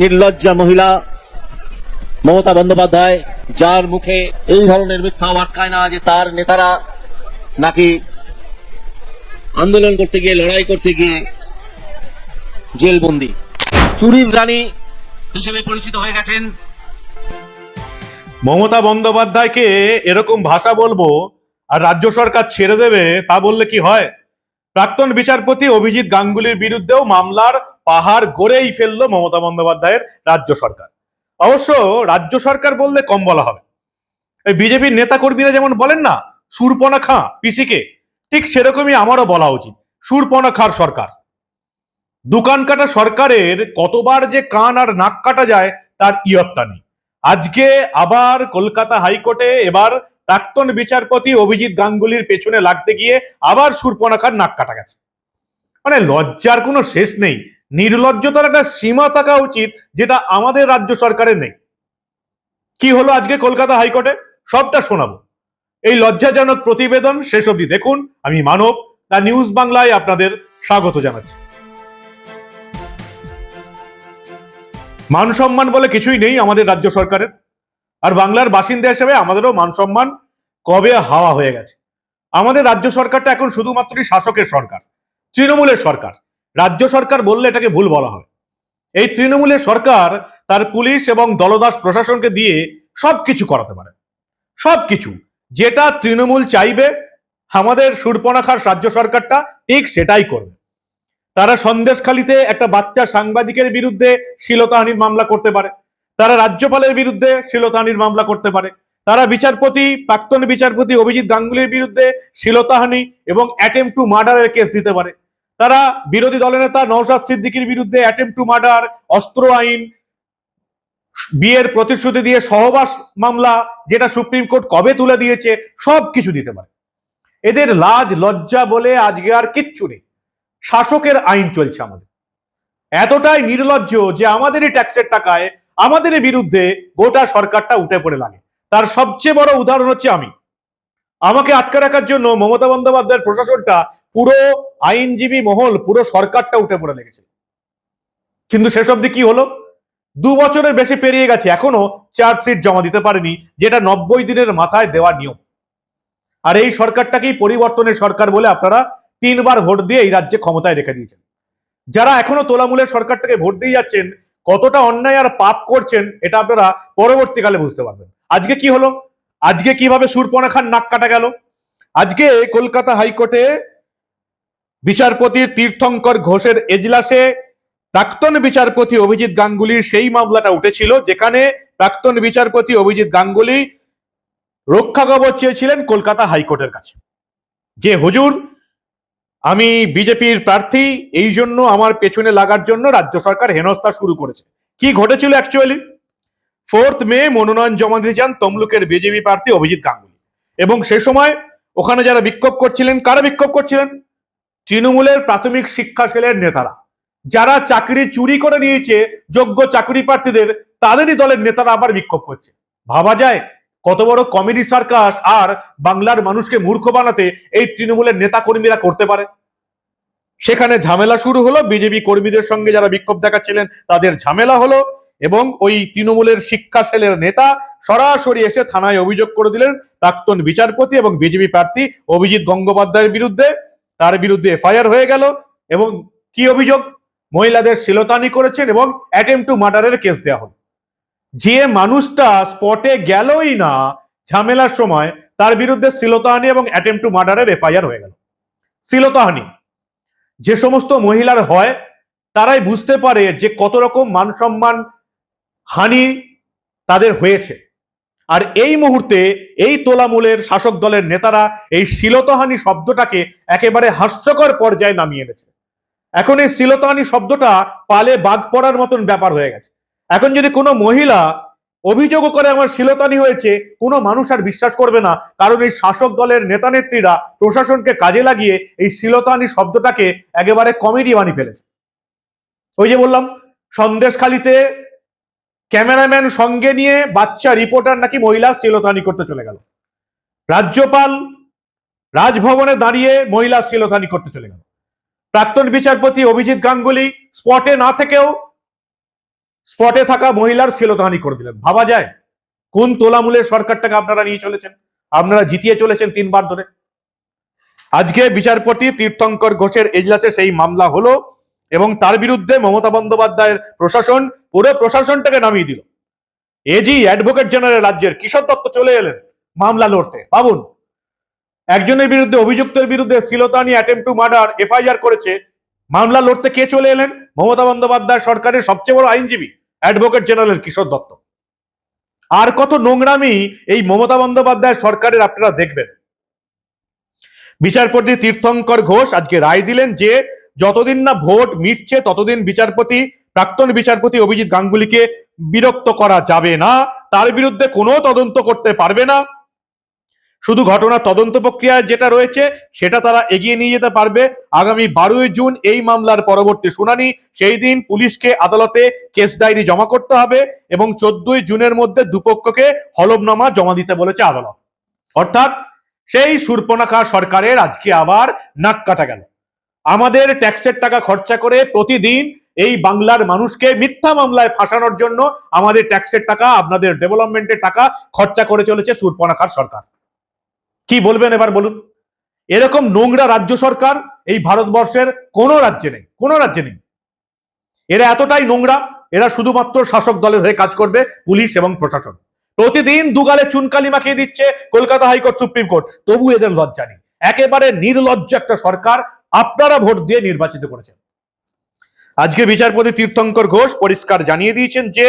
নির্লজ্জা মহিলা মমতা বন্দ্যোপাধ্যায়, যার মুখে এই ধরনের মিথ্যা আটকায় না যে তার নেতারা নাকি আন্দোলন করতে গিয়ে, লড়াই করতে গিয়ে জেলবন্দি। চুরির রানী হিসেবে পরিচিত হয়ে গেছেন। মমতা বন্দ্যোপাধ্যায়কে এরকম ভাষা বলব, আর রাজ্য সরকার ছেড়ে দেবে, তা বললে কি হয়? প্রাক্তন বিচারপতি অভিজিৎ গাঙ্গুলির বিরুদ্ধেও মামলার পাহাড় গড়েই ফেলল মমতা বন্দ্যোপাধ্যায়ের রাজ্য সরকার। অবশ্য রাজ্য সরকার বললে কম বলা হবে। এই বিজেপির নেতাকর্মীরা যেমন বলেন না, সুরপনা খাঁ, পিসিকে, ঠিক সেরকমই আমারও বলা উচিত, সুরপনা খার সরকার। দোকান কাটা সরকারের কতবার যে কান আর নাক কাটা যায়, তার ইয়ত্তা নেই। আজকে আবার কলকাতা হাইকোর্টে এবার প্রাক্তন বিচারপতি অভিজিৎ গাঙ্গুলির পেছনে লাগতে গিয়ে আবার সুরপনাখার নাক কাটা গেছে। মানে লজ্জার কোনো শেষ নেই। নির্লজ্জতার একটা সীমা থাকা উচিত যেটা আমাদের রাজ্য সরকারের নেই। কি হলো আজকে কলকাতা হাইকোর্টে? সবটা শোনাবো। এই লজ্জাজনক প্রতিবেদন শেষ অবধি দেখুন। আমি মানব, দা নিউজ বাংলায় আপনাদের স্বাগত জানাচ্ছি। মান সম্মান বলে কিছুই নেই আমাদের রাজ্য সরকারের। আর বাংলার বাসিন্দা হিসেবে আমাদেরও মান সম্মান কবে হাওয়া হয়ে গেছে? আমাদের রাজ্য সরকারটা এখন শুধুমাত্রই শাসকের সরকার, তৃণমূলের সরকার। রাজ্য সরকার বললে এটাকে ভুল বলা হয়। এই তৃণমূলের সরকার তার পুলিশ এবং দলদাস প্রশাসনকে দিয়ে সবকিছু করাতে পারে। সবকিছু। যেটা তৃণমূল চাইবে, আমাদের সুরপনাখার রাজ্য সরকারটা ঠিক সেটাই করবে। তারা সন্দেশখালিতে একটা বাচ্চা সাংবাদিকের বিরুদ্ধে শ্লীলতাহানির মামলা করতে পারে। তারা রাজ্যপালের বিরুদ্ধে শ্লীলতাহানির মামলা করতে পারে। তারা বিচারপতি, প্রাক্তন বিচারপতি অভিজিৎ গাঙ্গুলির বিরুদ্ধে শ্লীলতাহানি এবং অ্যাটেম্প টু মার্ডারের কেস দিতে পারে। তারা বিরোধী দলনেতা নওশাদ সিদ্দিকির বিরুদ্ধে অ্যাটেম্প টু মার্ডার, অস্ত্র আইন, বিয়ের প্রতিশ্রুতি দিয়ে সহবাস মামলা, যেটা সুপ্রিম কোর্ট কবে তুলে দিয়েছে, সব কিছু দিতে পারে। এদের লাজ, লজ্জা বলে আজকে আর কিচ্ছু নেই। শাসকের আইন চলছে আমাদের। এতটাই নির্লজ্জ যে আমাদেরই ট্যাক্সের টাকায় আমাদের বিরুদ্ধে গোটা সরকারটা উঠে পড়ে লাগে। তার সবচেয়ে বড় উদাহরণ হচ্ছে আমি। আমাকে আটকে রাখার জন্য মমতা বন্দ্যোপাধ্যায়ের প্রশাসনটা পুরো আইনজীবী মহল, পুরো সরকারটা উঠে পড়ে লেগেছে। কিন্তু শেষ অব্দি কি হলো? দু বছরের বেশি পেরিয়ে গেছে, এখনও চার্জশিট জমা দিতে পারেনি, যেটা নব্বই দিনের মাথায় দেওয়া নিয়ম। আর এই সরকারটাকেই পরিবর্তনের সরকার বলে আপনারা তিনবার ভোট দিয়ে এই রাজ্যে ক্ষমতায় রেখে দিয়েছেন। যারা এখনও তোলামূলের সরকারটাকে ভোট দিয়ে যাচ্ছেন কতটা অন্যায় আর পাপ করছেন, এটা আপনারা পরবর্তীকালে বুঝতে পারবেন। আজকে কি হলো? আজকে কীভাবে সুরপনা খান নাক কাটা গেল? আজকে কলকাতা হাইকোর্টে বিচারপতির তীর্থঙ্কর ঘোষের এজলাসে প্রাক্তন বিচারপতি অভিজিৎ গাঙ্গুলির সেই মামলাটা উঠেছিল, যেখানে প্রাক্তন বিচারপতি অভিজিৎ গাঙ্গুলি রক্ষা কবচ চেয়েছিলেন কলকাতা হাইকোর্টের কাছে। যে হুজুর আমি বিজেপির প্রার্থী, এই জন্য আমার পেছনে লাগার জন্য রাজ্য সরকার হেনস্থা শুরু করেছে। কি ঘটেছিল অ্যাকচুয়ালি ফোর্থ মে মনোনয়ন জমা দিতে যান তমলুকের বিজেপি প্রার্থী অভিজিৎ গাঙ্গুলি। এবং সে সময় ওখানে যারা বিক্ষোভ করছিলেন, কারা বিক্ষোভ করছিলেন? তৃণমূলের প্রাথমিক শিক্ষা সেলের নেতারা। যারা চাকরি চুরি করে নিয়েছে, যোগ্য চাকরি প্রার্থীদের, তাদেরই দলের নেতারা আবার বিক্ষোভ করছে। ভাবা যায় কত বড় কমেডি সার্কাস আর বাংলার মানুষকে মূর্খ বানাতে এই তৃণমূলের নেতা কর্মীরা করতে পারে? সেখানে ঝামেলা শুরু হলো, বিজেপি কর্মীদের সঙ্গে যারা বিক্ষোভ দেখাচ্ছিলেন তাদের ঝামেলা হলো এবং ওই তৃণমূলের শিক্ষা সেলের নেতা সরাসরি এসে থানায় অভিযোগ করে দিলেন প্রাক্তন বিচারপতি এবং বিজেপি প্রার্থী অভিজিৎ গঙ্গোপাধ্যায়ের বিরুদ্ধে। তার বিরুদ্ধে এফআইআর হয়ে গেল এবং কি অভিযোগ? মহিলাদের শিলতানি করেছেন এবং অ্যাটেম্প টু মার্ডারের কেস দেওয়া হলো। যে মানুষটা স্পটে গেলই না, ঝামেলার সময় তার বিরুদ্ধে শ্লীলতাহানি এবং অ্যাটেম্প টু মার্ডারের এফআইআর হয়ে গেল। শ্লীলতাহানি। যে সমস্ত মহিলার হয়, তারাই বুঝতে পারে যে কত রকম মান সম্মান হানি তাদের হয়েছে। আর এই মুহূর্তে এই তোলামূলের শাসক দলের নেতারা এই শ্লীলতাহানি শব্দটাকে একেবারে হাস্যকর পর্যায়ে নামিয়ে এনেছে। এখন এই শ্লীলতাহানি শব্দটা পালে বাঘ পড়ার মতন ব্যাপার হয়ে গেছে। এখন যদি কোনো মহিলা অভিযোগও করে আমার শিলতানি হয়েছে, কোনো মানুষ আর বিশ্বাস করবে না। কারণ এই শাসক দলের নেতা নেত্রীরা প্রশাসনকে কাজে লাগিয়ে এই শিলতানি শব্দটাকে একেবারে কমেডি বানিয়ে ফেলেছে। ওই যে বললাম, সন্দেশখালিতে ক্যামেরাম্যান সঙ্গে নিয়ে বাচ্চা রিপোর্টার নাকি মহিলা শিলতানি করতে চলে গেল। রাজ্যপাল রাজভবনে দাঁড়িয়ে মহিলা শিলতানি করতে চলে গেল। প্রাক্তন বিচারপতি অভিজিৎ গাঙ্গুলি স্পটে না থেকেও স্পটে থাকা মহিলার শ্লীলতাহানি করে দিলেন। ভাবা যায়, কোন তোলামূলের সরকারটাকে আপনারা নিয়ে চলেছেন? আপনারা জিতিয়ে চলেছেন তিনবার ধরে। আজকে বিচারপতি তীর্থঙ্কর ঘোষের এজলাসে সেই মামলা হলো এবং তার বিরুদ্ধে মমতা বন্দ্যোপাধ্যায়ের প্রশাসন পুরো প্রশাসনটাকে নামিয়ে দিল। এজি অ্যাডভোকেট জেনারেল রাজ্যের কিশোর দত্ত চলে এলেন মামলা লড়তে। ভাবুন, একজনের বিরুদ্ধে, অভিযুক্তের বিরুদ্ধে শ্লীলতাহানি অ্যাটেম্প টু মার্ডার এফআইআর করেছে মামলা লড়তে কে চলে এলেন? মমতা বন্দ্যোপাধ্যায় সরকারের সবচেয়ে বড় আইনজীবী অ্যাডভোকেট জেনারেল কিশোর দত্ত। আর কত নোংরামি এই মমতা বন্দ্যোপাধ্যায় সরকারের আপনারা দেখবেন। বিচারপতি তীর্থঙ্কর ঘোষ আজকে রায় দিলেন যে, যতদিন না ভোট মিটছে, ততদিন বিচারপতি, প্রাক্তন বিচারপতি অভিজিৎ গাঙ্গুলিকে বিরক্ত করা যাবে না। তার বিরুদ্ধে কোনো তদন্ত করতে পারবে না। শুধু ঘটনা তদন্ত প্রক্রিয়ায় যেটা রয়েছে, সেটা তারা এগিয়ে নিয়ে যেতে পারবে। আগামী বারোই জুন এই মামলার পরবর্তী শুনানি। সেই দিন পুলিশকে আদালতে কেস ডায়েরি জমা করতে হবে এবং চোদ্দই জুনের মধ্যে দুপক্ষকে হলফনামা জমা দিতে বলেছে আদালত। অর্থাৎ সেই সুরপনাখা সরকারের আজকে আবার নাক কাটা গেল। আমাদের ট্যাক্সের টাকা খরচা করে প্রতিদিন এই বাংলার মানুষকে মিথ্যা মামলায় ফাঁসানোর জন্য আমাদের ট্যাক্সের টাকা, আপনাদের ডেভেলপমেন্টের টাকা খরচা করে চলেছে সুরপনাখার সরকার। কি বলবেন এবার বলুন? এরকম নোংরা রাজ্য সরকার এই ভারতবর্ষের কোনো রাজ্যে নেই, কোনো রাজ্যে নেই। এরা এতটাই নোংরা, এরা শুধুমাত্র শাসক দলের হয়ে কাজ করবে, পুলিশ এবং প্রশাসন। প্রতিদিন দুগালে চুনকালি মাখিয়ে দিচ্ছে কলকাতা হাইকোর্ট সুপ্রিম কোর্ট। তবু এদের লজ্জা নেই। একেবারে নির্লজ্জ একটা সরকার আপনারা ভোট দিয়ে নির্বাচিত করেছেন। আজকে বিচারপতি তীর্থঙ্কর ঘোষ পরিষ্কার জানিয়ে দিয়েছেন যে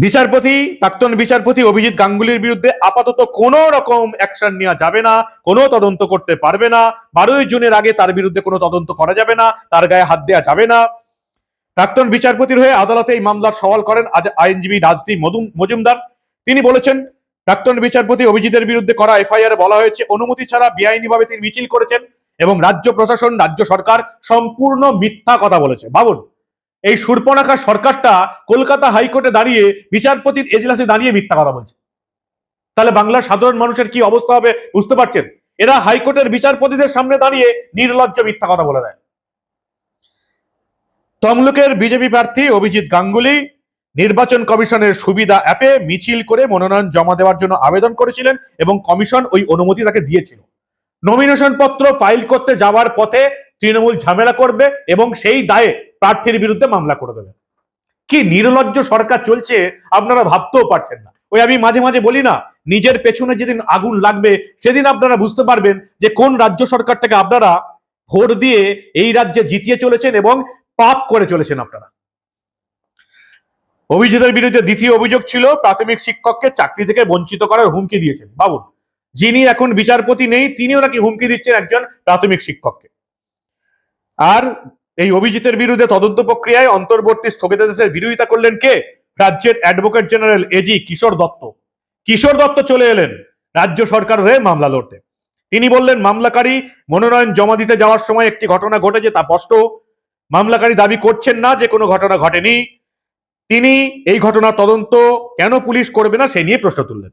বিচারপতি, প্রাক্তন বিচারপতি অভিজিৎ গাঙ্গুলির বিরুদ্ধে আপাতত কোনো রকম অ্যাকশন নেওয়া যাবে না, কোনো তদন্ত করতে পারবে না। বারোই জুনের আগে তার বিরুদ্ধে কোনো তদন্ত করা যাবে না, তার গায়ে হাত দেওয়া যাবে না। প্রাক্তন বিচারপতির হয়ে আদালতে এই মামলার সওয়াল করেন আজ আইনজীবী মদুম- মজুমদার। তিনি বলেছেন, প্রাক্তন বিচারপতি অভিজিতের বিরুদ্ধে করা এফআইআর বলা হয়েছে, অনুমতি ছাড়া বেআইনিভাবে তিনি মিছিল করেছেন এবং রাজ্য প্রশাসন, রাজ্য সরকার সম্পূর্ণ মিথ্যা কথা বলেছে। ভাবুন এই সুরপনাখা সরকারটা কলকাতা হাইকোর্টে দাঁড়িয়ে বিচারপতির এজলাসে দাঁড়িয়ে মিথ্যা কথা বলছে। তাহলে বাংলার সাধারণ মানুষের কি অবস্থা হবে বুঝতে পারছেন? এরা হাইকোর্টের বিচারপতিদের সামনে দাঁড়িয়ে নির্লজ্জ মিথ্যা কথা বলে দেয়। তমলুকের বিজেপি প্রার্থী অভিজিৎ গাঙ্গুলি নির্বাচন কমিশনের সুবিধা অ্যাপে মিছিল করে মনোনয়ন জমা দেওয়ার জন্য আবেদন করেছিলেন এবং কমিশন ওই অনুমতি তাকে দিয়েছিল। নমিনেশন পত্র ফাইল করতে যাওয়ার পথে তৃণমূল ঝামেলা করবে এবং সেই দায়ে প্রার্থীর বিরুদ্ধে মামলা করে দেবে। কি নির্লজ্জ সরকার চলছে আপনারা ভাবতেও পারছেন না। ওই আমি মাঝে মাঝে বলি না, নিজের পেছনে যেদিন আগুন লাগবে সেদিন আপনারা বুঝতে পারবেন যে কোন রাজ্য সরকারটাকে আপনারা ভোট দিয়ে এই রাজ্যে জিতিয়ে চলেছেন এবং পাপ করে চলেছেন আপনারা। অভিজিতের বিরুদ্ধে দ্বিতীয় অভিযোগ ছিল, প্রাথমিক শিক্ষককে চাকরি থেকে বঞ্চিত করার হুমকি দিয়েছেন। বাবুন যিনি এখন বিচারপতি নেই, তিনিও নাকি হুমকি দিচ্ছেন একজন প্রাথমিক শিক্ষককে। আর এই অভিজিতের বিরুদ্ধে তদন্ত প্রক্রিয়ায় অন্তর্বর্তী স্থগিতাদেশের বিরোধিতা করলেন কে? রাজ্যের advocate general AG Kishore Dutta. Kishore Dutta চলে এলেন রাজ্য সরকার হয়ে মামলা লড়তে। তিনি বললেন, মামলাকারী মনোনয়ন জমা দিতে যাওয়ার সময় একটি ঘটনা ঘটেছে, তা স্পষ্ট। মামলাকারী দাবি করছেন না যে কোনো ঘটনা ঘটেনি। তিনি এই ঘটনা তদন্ত কেন পুলিশ করবে না সে নিয়ে প্রশ্ন তুললেন।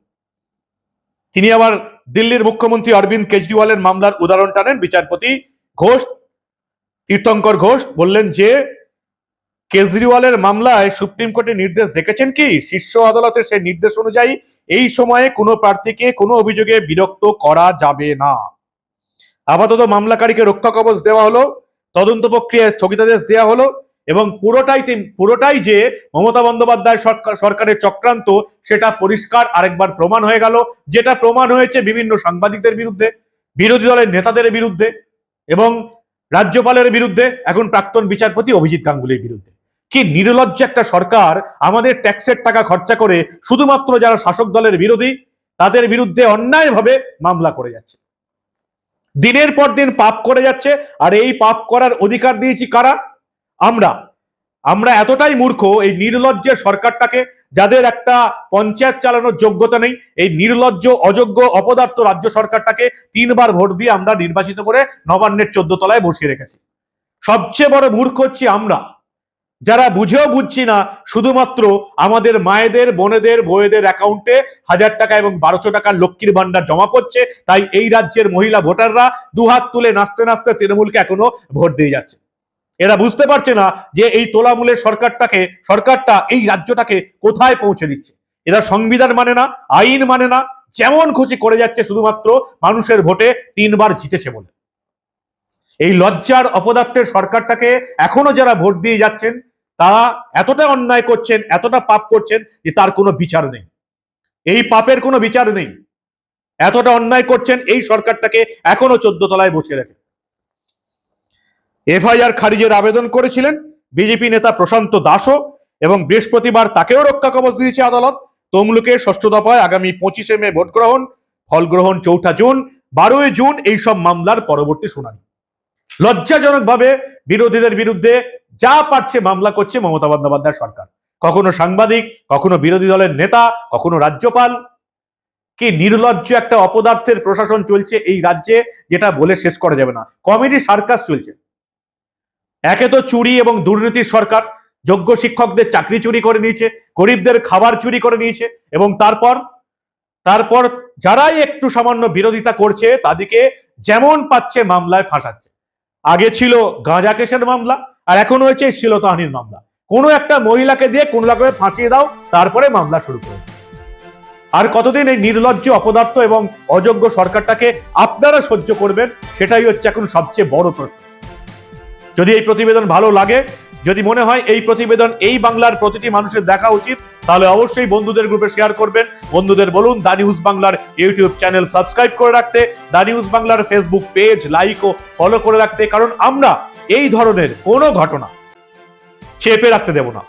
তিনি আবার দিল্লির মুখ্যমন্ত্রী অরবিন্দ কেজরিওয়ালের মামলার উদাহরণ টানেন বিচারপতি ঘোষ তীর্থঙ্কর ঘোষ বললেন যে, কেজরিওয়ালের মামলায় সুপ্রিম কোর্টের নির্দেশ দেখেছেন কি? শীর্ষ আদালতের সেই নির্দেশ অনুযায়ী এই সময়ে কোনো প্রার্থীকে, কোনো অভিযোগে বিরক্ত করা যাবে না। আপাতত মামলাকারীকে রক্ষা কবচ দেওয়া হলো, তদন্ত প্রক্রিয়ায় স্থগিতাদেশ দেওয়া হলো এবং পুরোটাই পুরোটাই যে মমতা বন্দ্যোপাধ্যায় সরকারের চক্রান্ত, সেটা পরিষ্কার আরেকবার প্রমাণ হয়ে গেল, যেটা প্রমাণ হয়েছে বিভিন্ন সাংবাদিকদের বিরুদ্ধে, বিরোধী দলের নেতাদের বিরুদ্ধে এবং রাজ্যপালের বিরুদ্ধে, এখন প্রাক্তন বিচারপতি অভিজিৎ গাঙ্গুলির বিরুদ্ধে। কি নির্লজ্জ একটা সরকার আমাদের ট্যাক্সের টাকা খরচা করে শুধুমাত্র যারা শাসক দলের বিরোধী, তাদের বিরুদ্ধে অন্যায়ভাবে মামলা করে যাচ্ছে। দিনের পর দিন পাপ করে যাচ্ছে, আর এই পাপ করার অধিকার দিয়েছি কারা? আমরা। আমরা এতটাই মূর্খ, এই নির্লজ্জের সরকারটাকে যাদের একটা পঞ্চায়েত চালানোর যোগ্যতা নেই, এই নির্লজ্জ, অযোগ্য, অপদার্থ রাজ্য সরকারটাকে তিনবার ভোট দিয়ে আমরা নির্বাচিত করে নবান্নের চোদ্দ তলায় বসিয়ে রেখেছি। সবচেয়ে বড় মূর্খ হচ্ছি আমরা। যারা বুঝেও বুঝছি না, শুধুমাত্র আমাদের মায়েদের, বোনেদের, বউয়েদের অ্যাকাউন্টে হাজার টাকা এবং বারোশো টাকার লক্ষ্মীর ভান্ডার জমা পড়ছে, তাই এই রাজ্যের মহিলা ভোটাররা দুহাত তুলে নাচতে নাচতে তৃণমূলকে এখনও ভোট দিয়ে যাচ্ছে। এরা বুঝতে পারছে না যে এই তোলামূলের সরকারটাকে, সরকারটা এই রাজ্যটাকে কোথায় পৌঁছে দিচ্ছে। এরা সংবিধান মানে না, আইন মানে না, যেমন খুশি করে যাচ্ছে শুধুমাত্র মানুষের ভোটে তিনবার জিতেছে বলে। এই লজ্জার অপদার্থের সরকারটাকে এখনও যারা ভোট দিয়ে যাচ্ছেন, তারা এতটা অন্যায় করছেন, এতটা পাপ করছেন যে তার কোনো বিচার নেই। এই পাপের কোনো বিচার নেই। এতটা অন্যায় করছেন এই সরকারটাকে এখনও চোদ্দ তলায় বসে রেখে। এফআইআর খারিজের আবেদন করেছিলেন বিজেপি নেতা প্রশান্ত দাসও এবং বৃহস্পতিবার তাকেও রক্ষা কবচ দিয়েছে আদালত। তমলুকে ষষ্ঠ দফায় আগামী পঁচিশে মে ভোট গ্রহণ, ফল গ্রহণ চৌঠা জুন, বারোই জুন এইসব মামলার পরবর্তী শুনানি। লজ্জাজনকভাবে বিরোধীদের বিরুদ্ধে যা পারছে মামলা করছে মমতা বন্দ্যোপাধ্যায় সরকার। কখনো সাংবাদিক, কখনো বিরোধী দলের নেতা, কখনো রাজ্যপাল। কি নির্লজ্জ একটা অপদার্থের প্রশাসন চলছে এই রাজ্যে, যেটা বলে শেষ করা যাবে না। কমেডি সার্কাস চলছে। একে তো চুরি এবং দুর্নীতির সরকার, যোগ্য শিক্ষকদের চাকরি চুরি করে নিয়েছে, গরিবদের খাবার চুরি করে নিয়েছে, এবং তারপর তারপর যারাই একটু সামান্য বিরোধিতা করছে, তাদেরকে যেমন পাচ্ছে মামলায় ফাঁসাচ্ছে। আগে ছিল গাঁজা কেসের মামলা, আর এখন হয়েছে শিলতাহানির মামলা। কোনো একটা মহিলাকে দিয়ে কোন রকমে ফাঁসিয়ে দাও, তারপরে মামলা শুরু করে। আর কতদিন এই নির্লজ্জ অপদার্থ এবং অযোগ্য সরকারটাকে আপনারা সহ্য করবেন, সেটাই হচ্ছে এখন সবচেয়ে বড় প্রশ্ন। যদি এই প্রতিবেদন ভালো লাগে, যদি মনে হয় এই প্রতিবেদন এই বাংলার প্রতিটি মানুষের দেখা উচিত, তাহলে অবশ্যই বন্ধুদের গ্রুপে শেয়ার করবেন। বন্ধুদের বলুন, দা নিউজ বাংলার ইউটিউব চ্যানেল সাবস্ক্রাইব করে রাখতে, দা নিউজ বাংলার ফেসবুক পেজ লাইক ও ফলো করে রাখতে, কারণ আমরা এই ধরনের কোনো ঘটনা চেপে রাখতে দেব না।